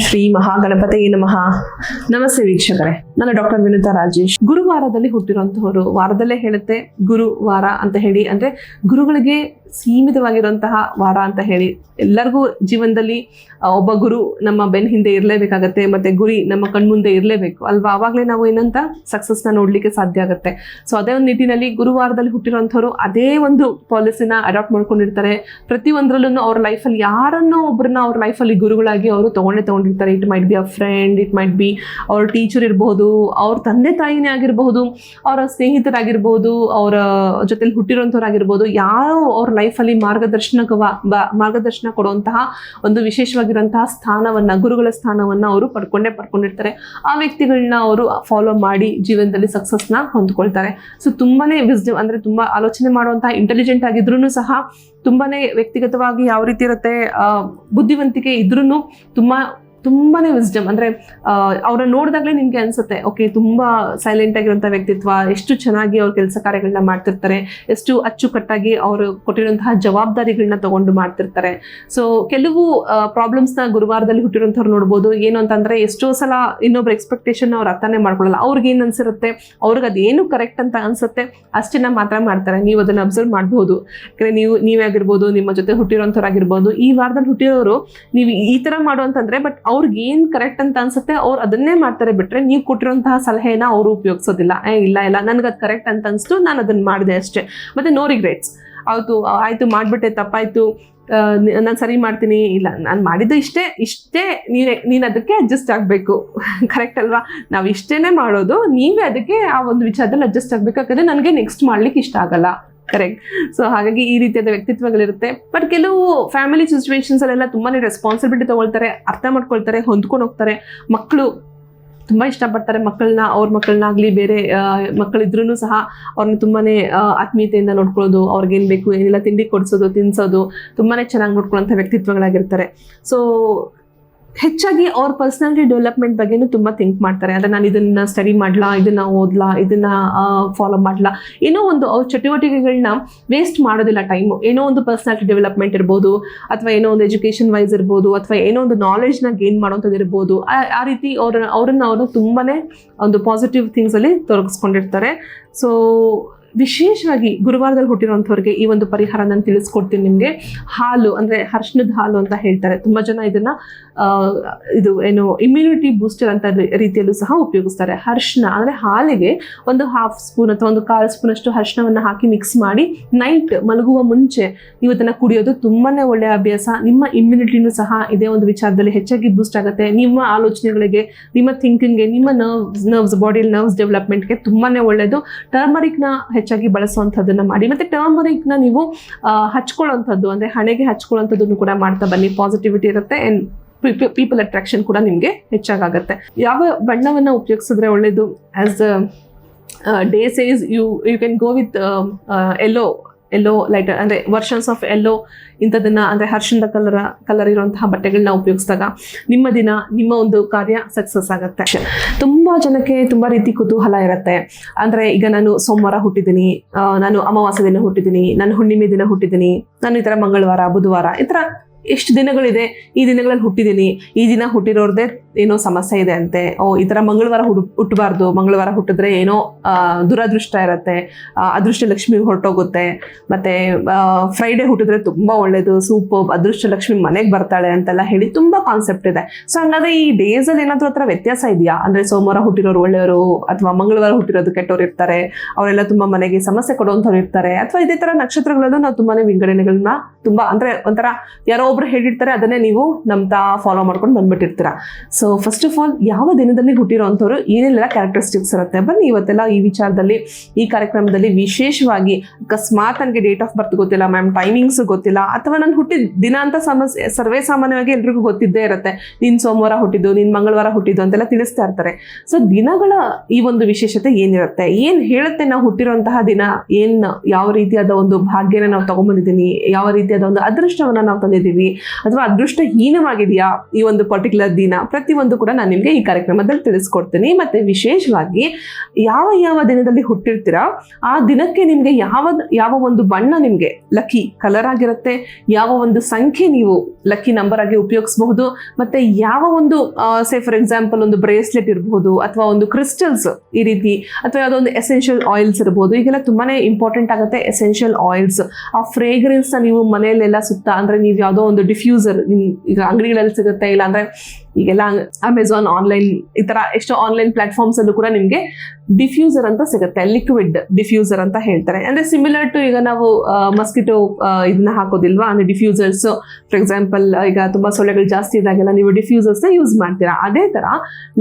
ಶ್ರೀ ಮಹಾಗಣಪತಿ ನಮಃ. ನಮಸ್ತೆ ವೀಕ್ಷಕರೇ. ನಾನು ಡಾಕ್ಟರ್ ವಿನುತಾ ರಾಜೇಶ್. ಗುರುವಾರದಲ್ಲಿ ಹುಟ್ಟಿರುವಂತಹವರು ವಾರದಲ್ಲೇ ಹೇಳುತ್ತೆ ಗುರುವಾರ ಅಂತ ಹೇಳಿ. ಅಂದ್ರೆ ಗುರುಗಳಿಗೆ ಸೀಮಿತವಾಗಿರುವಂತಹ ವಾರ ಅಂತ ಹೇಳಿ ಎಲ್ಲರಿಗೂ ಜೀವನದಲ್ಲಿ ಒಬ್ಬ ಗುರು ನಮ್ಮ ಬೆನ್ ಹಿಂದೆ ಇರಲೇಬೇಕಾಗತ್ತೆ, ಮತ್ತೆ ಗುರಿ ನಮ್ಮ ಕಣ್ಮುಂದೆ ಇರಲೇಬೇಕು ಅಲ್ವಾ? ಅವಾಗಲೇ ನಾವು ಏನಂತ ಸಕ್ಸಸ್ನ ನೋಡಲಿಕ್ಕೆ ಸಾಧ್ಯ ಆಗುತ್ತೆ. ಸೊ ಅದೇ ಒಂದು ನಿಟ್ಟಿನಲ್ಲಿ ಗುರುವಾರದಲ್ಲಿ ಹುಟ್ಟಿರುವಂಥವ್ರು ಅದೇ ಒಂದು ಪಾಲಿಸಿನ ಅಡಾಪ್ಟ್ ಮಾಡ್ಕೊಂಡಿರ್ತಾರೆ. ಪ್ರತಿಯೊಂದರಲ್ಲೂ ಅವ್ರ ಲೈಫಲ್ಲಿ ಯಾರನ್ನೋ ಒಬ್ಬರನ್ನ ಅವ್ರ ಲೈಫಲ್ಲಿ ಗುರುಗಳಾಗಿ ಅವರು ತೊಗೊಂಡೇ ತೊಗೊಂಡಿರ್ತಾರೆ. It might be a friend it might be ಅವ್ರ ಟೀಚರ್ ಇರಬಹುದು ಅವ್ರ ತಂದೆ ತಾಯಿನೇ ಆಗಿರಬಹುದು ಅವರ ಸ್ನೇಹಿತರಾಗಿರ್ಬೋದು, ಅವರ ಜೊತೆಲಿ ಹುಟ್ಟಿರುವಂಥವ್ರಾಗಿರ್ಬೋದು, ಯಾರೋ ಅವ್ರ ಲೈಫಲ್ಲಿ ಮಾರ್ಗದರ್ಶನ ಮಾರ್ಗದರ್ಶನ ಕೊಡುವಂತಹ ಒಂದು ವಿಶೇಷವಾಗಿರುವಂತಹ ಸ್ಥಾನವನ್ನ, ಗುರುಗಳ ಸ್ಥಾನವನ್ನ ಅವರು ಪಡ್ಕೊಂಡೇ, ಪಡ್ಕೊಂಡಿರ್ತಾರೆ. ಆ ವ್ಯಕ್ತಿಗಳನ್ನ ಅವರು ಫಾಲೋ ಮಾಡಿ ಜೀವನದಲ್ಲಿ ಸಕ್ಸಸ್ನ ಹೊಂದ್ಕೊಳ್ತಾರೆ. ಸೊ ತುಂಬಾನೇ ವಿಸ್ಡಮ್ ಅಂದ್ರೆ ತುಂಬಾ ಆಲೋಚನೆ ಮಾಡುವಂತಹ ಇಂಟೆಲಿಜೆಂಟ್ ಆಗಿದ್ರು ಸಹ ತುಂಬಾನೇ ವ್ಯಕ್ತಿಗತವಾಗಿ ಯಾವ ರೀತಿ ಇರುತ್ತೆ ಬುದ್ಧಿವಂತಿಕೆ ಇದ್ರೂ ತುಂಬಾ ತುಂಬಾನೇ ವಿಸ್ಡಮ್ ಅಂದ್ರೆ ಅವ್ರನ್ನ ನೋಡಿದಾಗಲೇ ನಿಮಗೆ ಅನ್ಸುತ್ತೆ, ಓಕೆ, ತುಂಬಾ ಸೈಲೆಂಟ್ ಆಗಿರುವಂಥ ವ್ಯಕ್ತಿತ್ವ, ಎಷ್ಟು ಚೆನ್ನಾಗಿ ಅವ್ರ ಕೆಲಸ ಕಾರ್ಯಗಳನ್ನ ಮಾಡ್ತಿರ್ತಾರೆ, ಎಷ್ಟು ಅಚ್ಚುಕಟ್ಟಾಗಿ ಅವರು ಕೊಟ್ಟಿರುವಂತಹ ಜವಾಬ್ದಾರಿಗಳನ್ನ ತಗೊಂಡು ಮಾಡ್ತಿರ್ತಾರೆ. ಸೊ ಕೆಲವು ಪ್ರಾಬ್ಲಮ್ಸ್ನ ಗುರುವಾರದಲ್ಲಿ ಹುಟ್ಟಿರುವಂಥವ್ರು ನೋಡ್ಬೋದು, ಏನು ಅಂತಂದರೆ, ಎಷ್ಟೋ ಸಲ ಇನ್ನೊಬ್ರ ಎಕ್ಸ್ಪೆಕ್ಟೇಷನ್ ಅವ್ರು ಅರ್ಥನೇ ಮಾಡ್ಕೊಳ್ಳಲ್ಲ. ಅವ್ರಿಗೆ ಏನು ಅನ್ಸಿರುತ್ತೆ? ಅವ್ರಿಗೆ ಅದೇನು ಕರೆಕ್ಟ್ ಅಂತ ಅನ್ಸುತ್ತೆ? ಅಷ್ಟನ್ನ ಮಾತ್ರ ಮಾಡ್ತಾರೆ. ನೀವು ಅದನ್ನ ಅಬ್ಸರ್ವ್ ಮಾಡ್ಬೋದು. ಯಾಕಂದರೆ, ನೀವು, ನೀವೇ ಆಗಿರ್ಬೋದು, ನಿಮ್ಮ ಜೊತೆ ಹುಟ್ಟಿರೋಂಥವ್ರಾಗಿರ್ಬೋದು ಈ ವಾರದಲ್ಲಿ ಹುಟ್ಟಿರೋರು, ನೀವು ಈ ತರ ಮಾಡುವಂತಂದ್ರೆ ಬಟ್ ಅವ್ರಿಗೆ ಏನು ಕರೆಕ್ಟ್ ಅಂತ ಅನ್ಸುತ್ತೆ, ಅವ್ರು ಅದನ್ನೇ ಮಾಡ್ತಾರೆ ಬಿಟ್ರೆ ನೀವು ಕೊಟ್ಟಿರುವಂತಹ ಸಲಹೆನ ಅವರು ಉಪಯೋಗಿಸೋದಿಲ್ಲ. ಏ, ಇಲ್ಲ ಇಲ್ಲ ನನ್ಗೆ ಅದು ಕರೆಕ್ಟ್ ಅಂತ ಅನ್ಸ್ತು, ನಾನು ಅದನ್ನ ಮಾಡಿದೆ ಅಷ್ಟೇ. ಮತ್ತೆ ನೋ ರಿಗ್ರೆಟ್ಸ್ ಆಯಿತು ಆಯಿತು, ಮಾಡ್ಬಿಟ್ಟೆ, ತಪ್ಪಾಯ್ತು ನಾನು ಸರಿ ಮಾಡ್ತೀನಿ, ಇಲ್ಲ, ನಾನು ಮಾಡಿದ್ದು ಇಷ್ಟೇ ಇಷ್ಟೇ ನೀನು ನೀನು ಅದಕ್ಕೆ ಅಡ್ಜಸ್ಟ್ ಆಗಬೇಕು. ಕರೆಕ್ಟ್ ಅಲ್ವಾ? ನಾವು ಇಷ್ಟೇ ಮಾಡೋದು, ನೀವೇ ಅದಕ್ಕೆ ಆ ಒಂದು ವಿಚಾರದಲ್ಲಿ ಅಡ್ಜಸ್ಟ್ ಆಗಬೇಕಾದ್ರೆ ನನಗೆ ನೆಕ್ಸ್ಟ್ ಮಾಡ್ಲಿಕ್ಕೆ ಇಷ್ಟ ಆಗಲ್ಲ. ಕರೆಕ್ಟ್ ಸೊ ಹಾಗಾಗಿ ಈ ರೀತಿಯಾದ ವ್ಯಕ್ತಿತ್ವಗಳಿರುತ್ತೆ. ಬಟ್ ಕೆಲವು ಫ್ಯಾಮಿಲಿ ಸಿಚುವೇಶನ್ಸ್ ಅಲ್ಲೆಲ್ಲ ತುಂಬಾನೇ ರೆಸ್ಪಾನ್ಸಿಬಿಲಿಟಿ ತಗೊಳ್ತಾರೆ, ಅರ್ಥ ಮಾಡ್ಕೊಳ್ತಾರೆ, ಹೊಂದ್ಕೊಂಡು ಹೋಗ್ತಾರೆ. ಮಕ್ಕಳು ತುಂಬಾ ಇಷ್ಟಪಡ್ತಾರೆ ಮಕ್ಕಳನ್ನ, ಅವ್ರ ಮಕ್ಕಳನ್ನಾಗಲಿ ಬೇರೆ ಮಕ್ಕಳಿದ್ರೂ ಸಹ ಅವ್ರನ್ನ ತುಂಬಾನೇ ಆತ್ಮೀಯತೆಯಿಂದ ನೋಡ್ಕೊಳ್ಳೋದು ಅವ್ರಿಗೆ ಏನ್ ಬೇಕು, ಏನಿಲ್ಲ, ತಿಂಡಿ ಕೊಡಿಸೋದು, ತಿನ್ಸೋದು, ತುಂಬಾನೇ ಚೆನ್ನಾಗಿ ನೋಡ್ಕೊಳ್ಳೋಂಥ ವ್ಯಕ್ತಿತ್ವಗಳಾಗಿರ್ತಾರೆ. ಸೊ ಹೆಚ್ಚಾಗಿ ಅವ್ರ ಪರ್ಸನಾಲಿಟಿ ಡೆವಲಪ್ಮೆಂಟ್ ಬಗ್ಗೆನೂ ತುಂಬಾ ಥಿಂಕ್ ಮಾಡ್ತಾರೆ. ಅಂದ್ರೆ ನಾನು ಇದನ್ನ ಸ್ಟಡಿ ಮಾಡ್ಲಾ, ಇದನ್ನ ಓದ್ಲಾ, ಇದನ್ನ ಫಾಲೋ ಮಾಡ್ಲಾ. ಏನೋ ಒಂದು ಅವ್ರ ಚಟುವಟಿಕೆಗಳನ್ನ ವೇಸ್ಟ್ ಮಾಡೋದಿಲ್ಲ ಟೈಮು ಏನೋ ಒಂದು ಪರ್ಸನಾಲಿಟಿ ಡೆವಲಪ್ಮೆಂಟ್ ಇರ್ಬೋದು, ಅಥವಾ ಏನೋ ಒಂದು ಎಜುಕೇಶನ್ ವೈಸ್ ಇರ್ಬೋದು, ಅಥವಾ ಏನೋ ಒಂದು ನಾಲೆಜ್ನ ಗೇನ್ ಮಾಡೋಂಥದ್ದು ಇರ್ಬೋದು. ಆ- ರೀತಿ ಅವ್ರ, ಅವ್ರನ್ನ ಅವರು ತುಂಬಾನೇ ಒಂದು ಪಾಸಿಟಿವ್ ಥಿಂಗ್ಸ್ ಅಲ್ಲಿ ತೊಡಗಿಸ್ಕೊಂಡಿರ್ತಾರೆ. ಸೊ ವಿಶೇಷವಾಗಿ ಗುರುವಾರದಲ್ಲಿ ಹುಟ್ಟಿರುವಂಥವ್ರಿಗೆ ಈ ಒಂದು ಪರಿಹಾರ ನಾನು ತಿಳಿಸ್ಕೊಡ್ತೀನಿ ನಿಮಗೆ. ಹಾಲು, ಅಂದರೆ ಹರ್ಷಣದ ಹಾಲು ಅಂತ ಹೇಳ್ತಾರೆ. ತುಂಬ ಜನ ಇದನ್ನು ಇದು ಏನು ಇಮ್ಯುನಿಟಿ ಬೂಸ್ಟರ್ ಅಂತ ರೀತಿಯಲ್ಲೂ ಸಹ ಉಪಯೋಗಿಸ್ತಾರೆ. ಹರ್ಷಣ ಅಂದರೆ ಹಾಲಿಗೆ ಒಂದು ಹಾಫ್ ಸ್ಪೂನ್ ಅಥವಾ ಒಂದು ಕಾಲು ಸ್ಪೂನ್ ಅಷ್ಟು ಹರ್ಷಣವನ್ನ ಹಾಕಿ ಮಿಕ್ಸ್ ಮಾಡಿ ನೈಟ್ ಮಲಗುವ ಮುಂಚೆ ನೀವು ಅದನ್ನ ಕುಡಿಯೋದು ತುಂಬಾ ಒಳ್ಳೆಯ ಅಭ್ಯಾಸ. ನಿಮ್ಮ ಇಮ್ಯುನಿಟಿನೂ ಸಹ ಇದೇ ಒಂದು ವಿಚಾರದಲ್ಲಿ ಹೆಚ್ಚಾಗಿ ಬೂಸ್ಟ್ ಆಗುತ್ತೆ. ನಿಮ್ಮ ಆಲೋಚನೆಗಳಿಗೆ, ನಿಮ್ಮ ಥಿಂಕಿಂಗ್ಗೆ ನಿಮ್ಮ ನರ್ವ್ಸ್ ನರ್ವ್ಸ್ ಬಾಡಿಯಲ್ಲಿ ನರ್ವ್ಸ್ ಡೆವಲಪ್ಮೆಂಟ್ಗೆ ತುಂಬಾ ಒಳ್ಳೆಯದು ಟರ್ಮರಿಕ್ನ ಹೆಚ್ಚಾಗಿ ಬಳಸುವಂಥದ್ದನ್ನು ಮಾಡಿ. ಮತ್ತೆ ಟರ್ಮರಿಕ್ನ ನೀವು ಹಚ್ಕೊಳ್ಳೋಂಥದ್ದು ಅಂದ್ರೆ ಹಣೆಗೆ ಹಚ್ಕೊಳ್ಳೋಂಥದ್ದನ್ನು ಕೂಡ ಮಾಡ್ತಾ ಬನ್ನಿ. ಪಾಸಿಟಿವಿಟಿ ಇರುತ್ತೆ ಅಂಡ್ ಪೀಪಲ್ ಅಟ್ರಾಕ್ಷನ್ ಕೂಡ ನಿಮಗೆ ಹೆಚ್ಚಾಗತ್ತೆ ಯಾವ ಬಣ್ಣವನ್ನ ಉಪಯೋಗಿಸಿದ್ರೆ ಒಳ್ಳೆಯದು as they says you you can go with yellow yellow lighter ಅಂದರೆ ವರ್ಷನ್ಸ್ ಆಫ್ ಎಲ್ಲೋ ಇಂಥದ್ದನ್ನ ಅಂದರೆ ಹರ್ಷಿಂದ ಕಲರ್ ಕಲರ್ ಇರುವಂತಹ ಬಟ್ಟೆಗಳನ್ನ ಉಪಯೋಗಿಸಿದಾಗ ನಿಮ್ಮ ದಿನ ನಿಮ್ಮ ಒಂದು ಕಾರ್ಯ ಸಕ್ಸಸ್ ಆಗುತ್ತೆ. ತುಂಬ ಜನಕ್ಕೆ ತುಂಬ ರೀತಿ ಕುತೂಹಲ ಇರುತ್ತೆ. ಅಂದರೆ ಈಗ ನಾನು ಸೋಮವಾರ ಹುಟ್ಟಿದ್ದೀನಿ ನಾನು ಅಮಾವಾಸ್ಯ ದಿನ ಹುಟ್ಟಿದ್ದೀನಿ, ನಾನು ಹುಣ್ಣಿಮೆ ದಿನ ಹುಟ್ಟಿದ್ದೀನಿ, ನಾನು ಈ ಥರ ಮಂಗಳವಾರ, ಬುಧವಾರ ಈ ಥರ ಎಷ್ಟು ದಿನಗಳಿದೆ, ಈ ದಿನಗಳಲ್ಲಿ ಹುಟ್ಟಿದ್ದೀನಿ. ಈ ದಿನ ಹುಟ್ಟಿರೋರ್ದೇ ಏನೋ ಸಮಸ್ಯೆ ಇದೆ ಅಂತೆ. ಓ, ಈ ಥರ ಮಂಗಳವಾರ ಹುಡು, ಹುಟ್ಟಬಾರ್ದು. ಮಂಗಳವಾರ ಹುಟ್ಟಿದ್ರೆ ಏನೋ ದುರಾದೃಷ್ಟ ಇರುತ್ತೆ. ಅದೃಷ್ಟ ಲಕ್ಷ್ಮಿ ಹೊರಟೋಗುತ್ತೆ. ಮತ್ತೆ ಫ್ರೈಡೆ ಹುಟ್ಟಿದ್ರೆ ತುಂಬ ಒಳ್ಳೇದು. ಸೂಪ್, ಅದೃಷ್ಟ ಲಕ್ಷ್ಮಿ ಮನೆಗೆ ಬರ್ತಾಳೆ ಅಂತೆಲ್ಲ ಹೇಳಿ ತುಂಬ ಕಾನ್ಸೆಪ್ಟ್ ಇದೆ. ಸೊ ಹಂಗಾದ್ರೆ ಈ ಡೇಸಲ್ಲಿ ಏನಾದರೂ ಆ ಥರ ವ್ಯತ್ಯಾಸ ಇದೆಯಾ? ಅಂದರೆ ಸೋಮವಾರ ಹುಟ್ಟಿರೋರು ಒಳ್ಳೆಯವರು, ಅಥವಾ ಮಂಗಳವಾರ ಹುಟ್ಟಿರೋದು ಕೆಟ್ಟವ್ರು ಇರ್ತಾರೆ, ಅವರೆಲ್ಲ ತುಂಬ ಮನೆಗೆ ಸಮಸ್ಯೆ ಕೊಡುವಂಥವ್ರು ಇರ್ತಾರೆ, ಅಥವಾ ಇದೇ ಥರ ನಕ್ಷತ್ರಗಳಲ್ಲೂ ನಾವು ತುಂಬಾ ವಿಂಗಡಣೆಗಳನ್ನ ತುಂಬಾ, ಅಂದ್ರೆ ಒಂಥರ ಯಾರೋ ಒಬ್ರು ಹೇಳಿರ್ತಾರೆ, ಅದನ್ನೇ ನೀವು ನಮ್ತಾ ಫಾಲೋ ಮಾಡ್ಕೊಂಡು ಬಂದ್ಬಿಟ್ಟಿರ್ತೀರಾ. ಸೊ ಫಸ್ಟ್ ಆಫ್ ಆಲ್ ಯಾವ ದಿನದಲ್ಲಿ ಹುಟ್ಟಿರೋಂಥವ್ರು ಏನೆಲ್ಲ ಕ್ಯಾರೆಕ್ಟರಿಸ್ಟಿಕ್ಸ್ ಇರುತ್ತೆ? ಬನ್ನಿ ಇವತ್ತೆಲ್ಲ ಈ ವಿಚಾರದಲ್ಲಿ, ಈ ಕಾರ್ಯಕ್ರಮದಲ್ಲಿ ವಿಶೇಷವಾಗಿ ಅಕಸ್ಮಾತ್ ನನಗೆ ಡೇಟ್ ಆಫ್ ಬರ್ತ್ ಗೊತ್ತಿಲ್ಲ ಮ್ಯಾಮ್ ಟೈಮಿಂಗ್ಸ್ ಗೊತ್ತಿಲ್ಲ, ಅಥವಾ ನಾನು ಹುಟ್ಟಿದ ದಿನ ಅಂತ ಸಮಸ್ಯೆ ಸರ್ವೇ ಸಾಮಾನ್ಯವಾಗಿ ಎಲ್ರಿಗೂ ಗೊತ್ತಿದ್ದೇ ಇರುತ್ತೆ. ನಿನ್ ಸೋಮವಾರ ಹುಟ್ಟಿದ್ದು, ನಿನ್ ಮಂಗಳವಾರ ಹುಟ್ಟಿದ್ದು ಅಂತೆಲ್ಲ ತಿಳಿಸ್ತಾ ಇರ್ತಾರೆ. ಸೊ ದಿನಗಳ ಈ ಒಂದು ವಿಶೇಷತೆ ಏನಿರುತ್ತೆ? ಏನ್ ಹೇಳುತ್ತೆ ನಾವು ಹುಟ್ಟಿರುವಂತಹ ದಿನ? ಏನ್ ಯಾವ ರೀತಿಯಾದ ಒಂದು ಭಾಗ್ಯನ ನಾವು ತಗೊಂಡ್ಬಂದಿದ್ದೀನಿ ಯಾವ ರೀತಿಯಾದ ಒಂದು ಅದೃಷ್ಟವನ್ನ ನಾವು ತಂದಿದ್ದೀವಿ? ಅದೃಷ್ಟವಾಗಿದ್ದೀವಿ ಅಥವಾ ಅದೃಷ್ಟಹೀನವಾಗಿದೆಯಾ ಈ ಒಂದು ಪರ್ಟಿಕ್ಯುಲರ್ ದಿನ? ಪ್ರತಿಯೊಂದು ಕೂಡ ನಾನು ನಿಮಗೆ ಈ ಕಾರ್ಯಕ್ರಮದಲ್ಲಿ ತಿಳಿಸ್ಕೊಡ್ತೀನಿ. ಮತ್ತೆ ವಿಶೇಷವಾಗಿ ಯಾವ ಯಾವ ದಿನದಲ್ಲಿ ಹುಟ್ಟಿರ್ತೀರಾ, ಆ ದಿನಕ್ಕೆ ನಿಮಗೆ ಯಾವ ಯಾವ ಒಂದು ಬಣ್ಣ ನಿಮಗೆ ಲಕ್ಕಿ ಕಲರ್ ಆಗಿರುತ್ತೆ, ಯಾವ ಒಂದು ಸಂಖ್ಯೆ ನೀವು ಲಕ್ಕಿ ನಂಬರ್ ಆಗಿ ಉಪಯೋಗಿಸಬಹುದು, ಮತ್ತೆ ಯಾವ ಒಂದು ಸೇ ಫಾರ್ ಎಕ್ಸಾಂಪಲ್ ಒಂದು ಬ್ರೇಸ್ಲೆಟ್ ಇರಬಹುದು ಅಥವಾ ಒಂದು ಕ್ರಿಸ್ಟಲ್ಸ್ ಈ ರೀತಿ, ಅಥವಾ ಯಾವುದೋ ಎಸೆನ್ಷಿಯಲ್ ಆಯಿಲ್ಸ್ ಇರಬಹುದು, ಈಗೆಲ್ಲ ತುಂಬಾನೇ ಇಂಪಾರ್ಟೆಂಟ್ ಆಗುತ್ತೆ ಎಸೆನ್ಷಿಯಲ್ ಆಯಿಲ್ಸ್ ಆ ಫ್ರೇಗ್ರೆನ್ಸ್ ನೀವು ಮನೆಯಲ್ಲೆಲ್ಲ ಸುತ್ತ, ಅಂದ್ರೆ ನೀವು ಯಾವುದೋ ಒಂದು ಡಿಫ್ಯೂಸರ್ ಈಗ ಅಂಗಡಿಗಳಲ್ಲಿ ಸಿಗುತ್ತೆ ಇಲ್ಲ ಅಂದ್ರೆ ಈಗೆಲ್ಲ ಅಮೆಝಾನ್ ಆನ್ಲೈನ್ ಈ ತರ ಎಷ್ಟೋ ಆನ್ಲೈನ್ ಪ್ಲಾಟ್ಫಾರ್ಮ್ಸ್ ಅಲ್ಲೂ ಕೂಡ ನಿಮಗೆ ಡಿಫ್ಯೂಸರ್ ಅಂತ ಸಿಗುತ್ತೆ ಲಿಕ್ವಿಡ್ ಡಿಫ್ಯೂಸರ್ ಅಂತ ಹೇಳ್ತಾರೆ. ಅಂದ್ರೆ ಸಿಮಿಲರ್ ಟು ಈಗ ನಾವು ಮಸ್ಕಿಟೋ ಇದನ್ನ ಹಾಕೋದಿಲ್ವಾ? ಅಂದ್ರೆ ಡಿಫ್ಯೂಸರ್ಸ್ ಫಾರ್ ಎಕ್ಸಾಂಪಲ್ ಈಗ ತುಂಬಾ ಸೊಳ್ಳೆಗಳು ಜಾಸ್ತಿ ಇದಾಗೆಲ್ಲ ನೀವು ಡಿಫ್ಯೂಸರ್ಸ್ ಯೂಸ್ ಮಾಡ್ತೀರಾ? ಅದೇ ತರ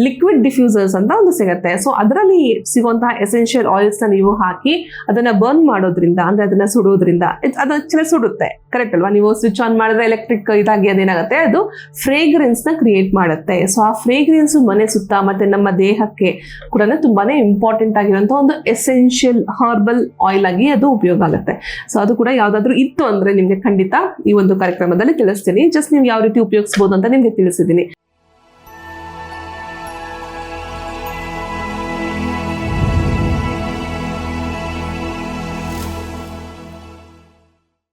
ಲಿಕ್ವಿಡ್ ಡಿಫ್ಯೂಸರ್ಸ್ ಅಂತ ಒಂದು ಸಿಗುತ್ತೆ. ಸೊ ಅದರಲ್ಲಿ ಸಿಗುವಂತಹ ಎಸೆನ್ಷಿಯಲ್ ಆಯಿಲ್ಸ್ನ ನೀವು ಹಾಕಿ ಅದನ್ನ ಬರ್ನ್ ಮಾಡೋದ್ರಿಂದ, ಅಂದ್ರೆ ಅದನ್ನ ಸುಡೋದ್ರಿಂದ ಅದು ಆಕ್ಚುಲಿ ಸುಡುತ್ತೆ. ಕರೆಕ್ಟ್ ಅಲ್ವಾ? ನೀವು ಸ್ವಿಚ್ ಆನ್ ಮಾಡಿದ್ರೆ ಎಲೆಕ್ಟ್ರಿಕ್ ಇದಾಗಿ ಅದೇನಾಗುತ್ತೆ? ಅದು ಫ್ರೇಗ್ರೆನ್ಸ್ನ ಕ್ರಿಯೇಟ್ ಮಾಡುತ್ತೆ. ಸೊ ಆ ಫ್ರೇಗ್ರೆನ್ಸ್ ಮನೆ ಸುತ್ತ ಮತ್ತೆ ನಮ್ಮ ದೇಹಕ್ಕೆ ಕೂಡ ತುಂಬಾನೇ ಇಂಪಾರ್ಟೆಂಟ್ ಆಗಿರುವಂತಹ ಒಂದು ಎಸೆನ್ಷಿಯಲ್ ಹರ್ಬಲ್ ಆಯಿಲ್ ಆಗಿ ಅದು ಉಪಯೋಗ ಆಗುತ್ತೆ. ಸೊ ಅದು ಕೂಡ ಯಾವ್ದಾದ್ರು ಇತ್ತು ಅಂದ್ರೆ ನಿಮ್ಗೆ ಖಂಡಿತ ಈ ಒಂದು ಕಾರ್ಯಕ್ರಮದಲ್ಲಿ ತಿಳಿಸ್ತೀನಿ. ಜಸ್ಟ್ ನೀವು ಯಾವ ರೀತಿ ಉಪಯೋಗಿಸಬಹುದು ಅಂತ ನಿಮ್ಗೆ ತಿಳಿಸಿದ್ದೀನಿ.